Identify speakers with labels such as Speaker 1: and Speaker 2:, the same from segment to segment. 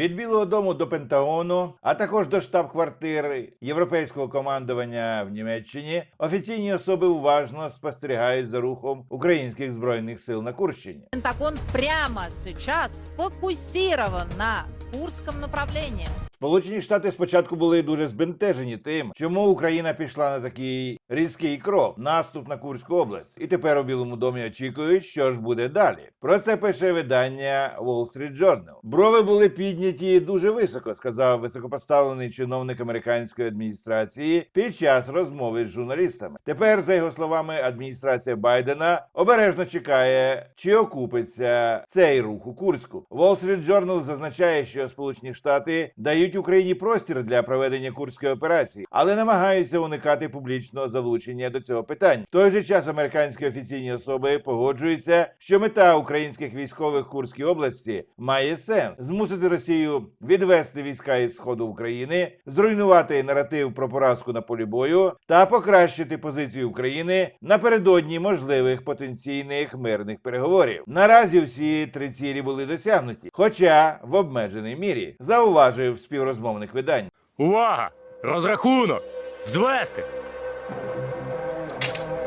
Speaker 1: Від Білого Дому до Пентагону, а також до штаб-квартири європейського командування в Німеччині, офіційні особи уважно спостерігають за рухом українських збройних сил на Курщині.
Speaker 2: Пентагон прямо сейчас сфокусирован на Курском направлении.
Speaker 1: Сполучені Штати спочатку були дуже збентежені тим, чому Україна пішла на такий різкий крок наступ на Курську область, і тепер у Білому домі очікують, що ж буде далі. Про це пише видання Wall Street Journal. Брови були підняті дуже високо, сказав високопоставлений чиновник американської адміністрації під час розмови з журналістами. Тепер, за його словами, адміністрація Байдена обережно чекає, чи окупиться цей рух у Курську. Wall Street Journal зазначає, що Сполучені Штати дають Україні простір для проведення курської операції, але намагаються уникати публічного залучення до цього питання. В той же час американські офіційні особи погоджуються, що мета українських військових Курській області має сенс змусити Росію відвести війська із сходу України, зруйнувати наратив про поразку на полі бою та покращити позицію України напередодні можливих потенційних мирних переговорів. Наразі всі три цілі були досягнуті, хоча в обмеженій мірі, зауважив співрозмовник видань.
Speaker 3: Увага! Розрахунок! Взвести!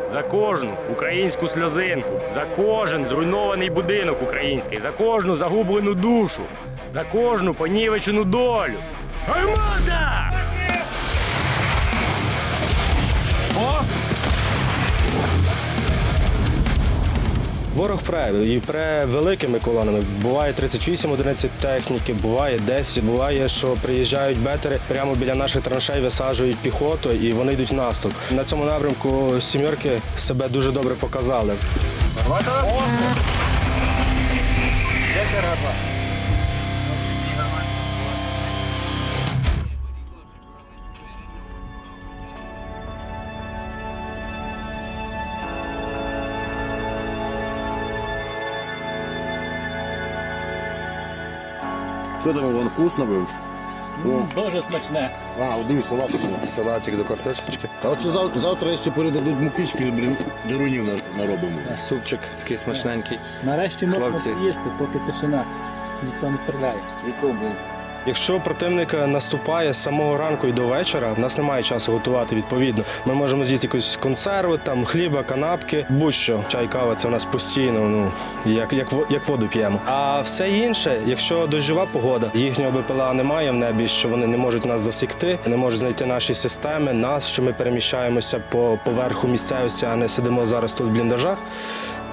Speaker 3: За кожну українську сльозинку, за кожен зруйнований будинок український, за кожну загублену душу, за кожну понівечену долю. Гармата!
Speaker 4: Ворог пре і пре великими колонами. Буває 38 одиниць техніки, буває 10, буває, що приїжджають бетери прямо біля наших траншей, висаджують піхоту і вони йдуть в наступ. На цьому напрямку сімерки себе дуже добре показали.
Speaker 5: Що там Іван вкусно був?
Speaker 6: Дуже смачне.
Speaker 5: а, от дивись, салатик.
Speaker 4: Салатик до картошечки.
Speaker 5: А от завтра, якщо передадуть мукички, блін, дерунів наробимо.
Speaker 4: Супчик такий смачненький.
Speaker 6: Нарешті можна
Speaker 4: Хлопці.
Speaker 6: поїсти, поки тишина. Ніхто не стріляє.
Speaker 5: І то, блін.
Speaker 4: Якщо противник наступає з самого ранку і до вечора, в нас немає часу готувати відповідно. Ми можемо з'їсти якусь консерву, там хліба, канапки, будь-що. Чай, кава це в нас постійно, ну як, як, як воду п'ємо. А все інше, якщо дощова погода, їхнього БПЛА немає в небі, що вони не можуть нас засікти, не можуть знайти наші системи, нас, що ми переміщаємося по поверху місцевості, а не сидимо зараз тут в бліндажах.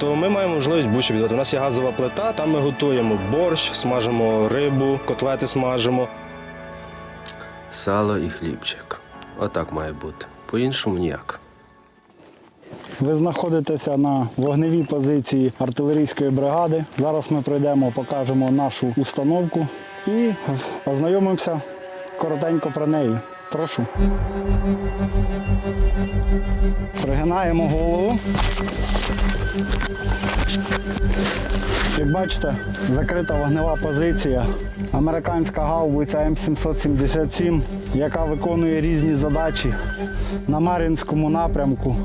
Speaker 4: То ми маємо можливість будь-що відготувати. У нас є газова плита, там ми готуємо борщ, смажимо рибу, котлети смажимо.
Speaker 7: Сало і хлібчик. Отак має бути. По-іншому ніяк.
Speaker 8: Ви знаходитеся на вогневій позиції артилерійської бригади. Зараз ми пройдемо, покажемо нашу установку і ознайомимося коротенько про неї. Прошу. Пригинаємо голову. Як бачите, закрита вогнева позиція. Американська гаубиця М777, яка виконує різні задачі на Мар'їнському напрямку.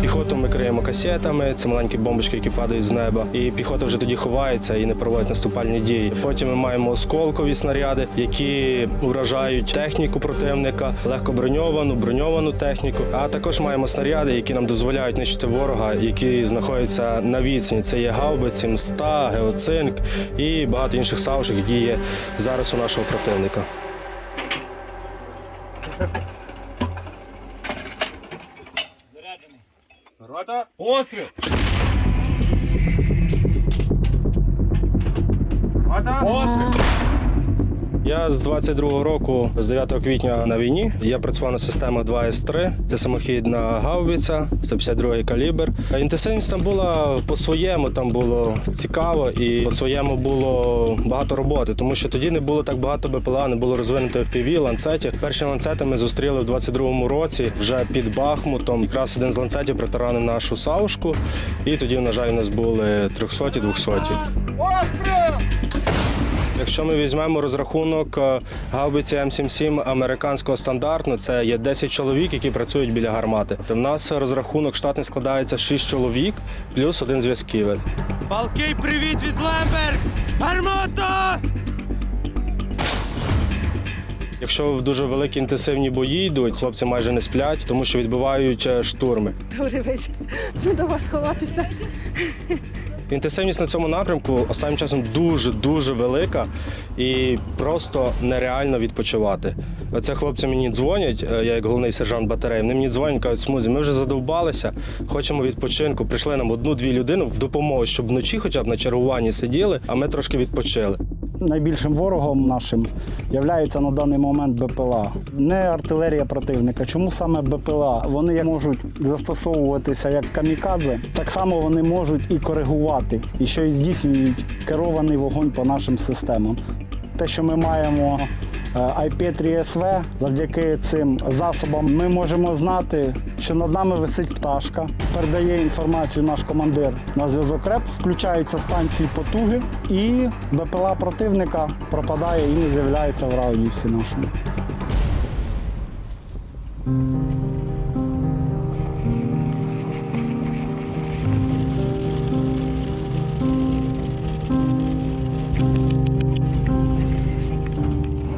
Speaker 4: Піхоту ми криємо касетами, це маленькі бомбочки, які падають з неба. І піхота вже тоді ховається і не проводить наступальні дії. Потім ми маємо осколкові снаряди, які уражають техніку противника, легко броньовану, техніку. А також маємо снаряди, які нам дозволяють нищити ворога, які знаходяться на відстані. Це є гаубиці, мста, геоцинк і багато інших савушок, які є зараз у нашого противника.
Speaker 3: Рота! Вода! Рота!
Speaker 4: Я з 22-го року, з 9 квітня на війні. Я працював на системах 2С3. Це самохідна гаубиця, 152 калібр. Інтенсивність там була по-своєму, там було цікаво і по-своєму було багато роботи, тому що тоді не було так багато БПЛА, не було розвинуто FPV, ланцетів. Перші ланцети ми зустріли в 22-му році вже під Бахмутом. Якраз один з ланцетів протаранив нашу савушку, і тоді, на жаль, у нас були 300-200. Якщо ми візьмемо розрахунок е, гаубиці М77 американського стандарту, це є 10 чоловік, які працюють біля гармати. У нас розрахунок штатний складається 6 чоловік плюс один зв'язківець.
Speaker 3: Палкий привіт від Лемберг! Гармата!
Speaker 4: Якщо в дуже великі інтенсивні бої йдуть, хлопці майже не сплять, тому що відбивають е, штурми.
Speaker 9: Добрий вечір. Ну, до вас ховатися.
Speaker 4: Інтенсивність на цьому напрямку останнім часом дуже дуже велика і просто нереально відпочивати. Оце хлопці мені дзвонять, е, я як головний сержант батареї. Вони мені дзвонять, кажуть, смузі, ми вже задовбалися, хочемо відпочинку. Прийшли нам одну-дві людини в допомогу, щоб вночі, хоча б на чергуванні сиділи, а ми трошки відпочили.
Speaker 8: Найбільшим ворогом нашим являється на даний момент БПЛА. Не артилерія противника. Чому саме БПЛА? Вони можуть застосовуватися як камікадзе, так само вони можуть і коригувати, і що і здійснюють керований вогонь по нашим системам. Те, що ми маємо IP3SV, завдяки цим засобам ми можемо знати, що над нами висить пташка, передає інформацію наш командир на зв'язок РЕП, включаються станції потуги, і БПЛА противника пропадає і не з'являється в радіусі нашому.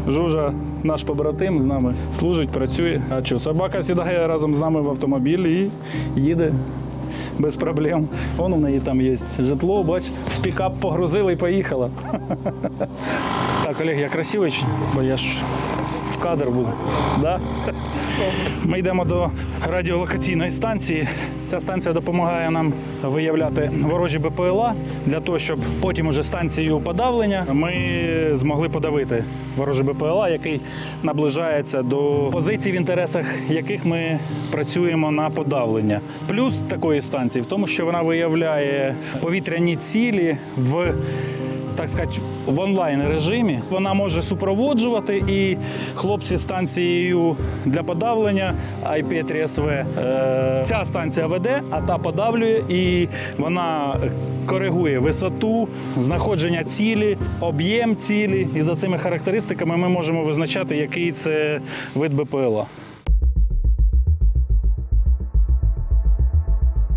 Speaker 6: Жужа, наш побратим, з нами служить, працює. А що, собака сідає разом з нами в автомобіль і їде без проблем. Вон у неї там є житло, бачите. В пікап погрузили і поїхала. Так, Олег, я красивий, бо я ж в кадр буду. Да? Ми йдемо до радіолокаційної станції. Ця станція допомагає нам виявляти ворожі БПЛА для того, щоб потім уже станцією подавлення ми змогли подавити ворожий БПЛА, який наближається до позицій, в інтересах яких ми працюємо на подавлення. Плюс такої станції в тому, що вона виявляє повітряні цілі в так сказати, в онлайн режимі. Вона може супроводжувати і хлопці станцією для подавлення IP3SV. е, Ця станція веде, а та подавлює, і вона коригує висоту, знаходження цілі, об'єм цілі. І за цими характеристиками ми можемо визначати, який це вид БПЛА.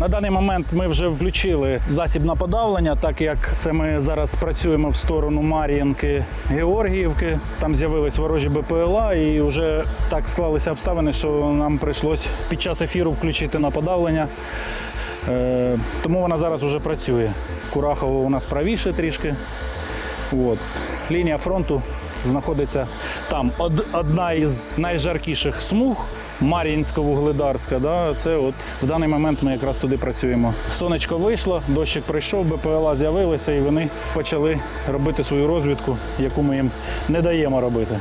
Speaker 6: На даний момент ми вже включили засіб на подавлення, так як це ми зараз працюємо в сторону Мар'їнки, Георгіївки. Там з'явились ворожі БПЛА, і вже так склалися обставини, що нам прийшлось під час ефіру включити на подавлення. Е, тому вона зараз вже працює. Курахово у нас правіше трішки. От. Лінія фронту знаходиться там. Од- одна із найжаркіших смуг. Мар'їнсько-Вугледарська, да, це от в даний момент ми якраз туди працюємо. Сонечко вийшло, дощик прийшов, БПЛА з'явилися і вони почали робити свою розвідку, яку ми їм не даємо робити.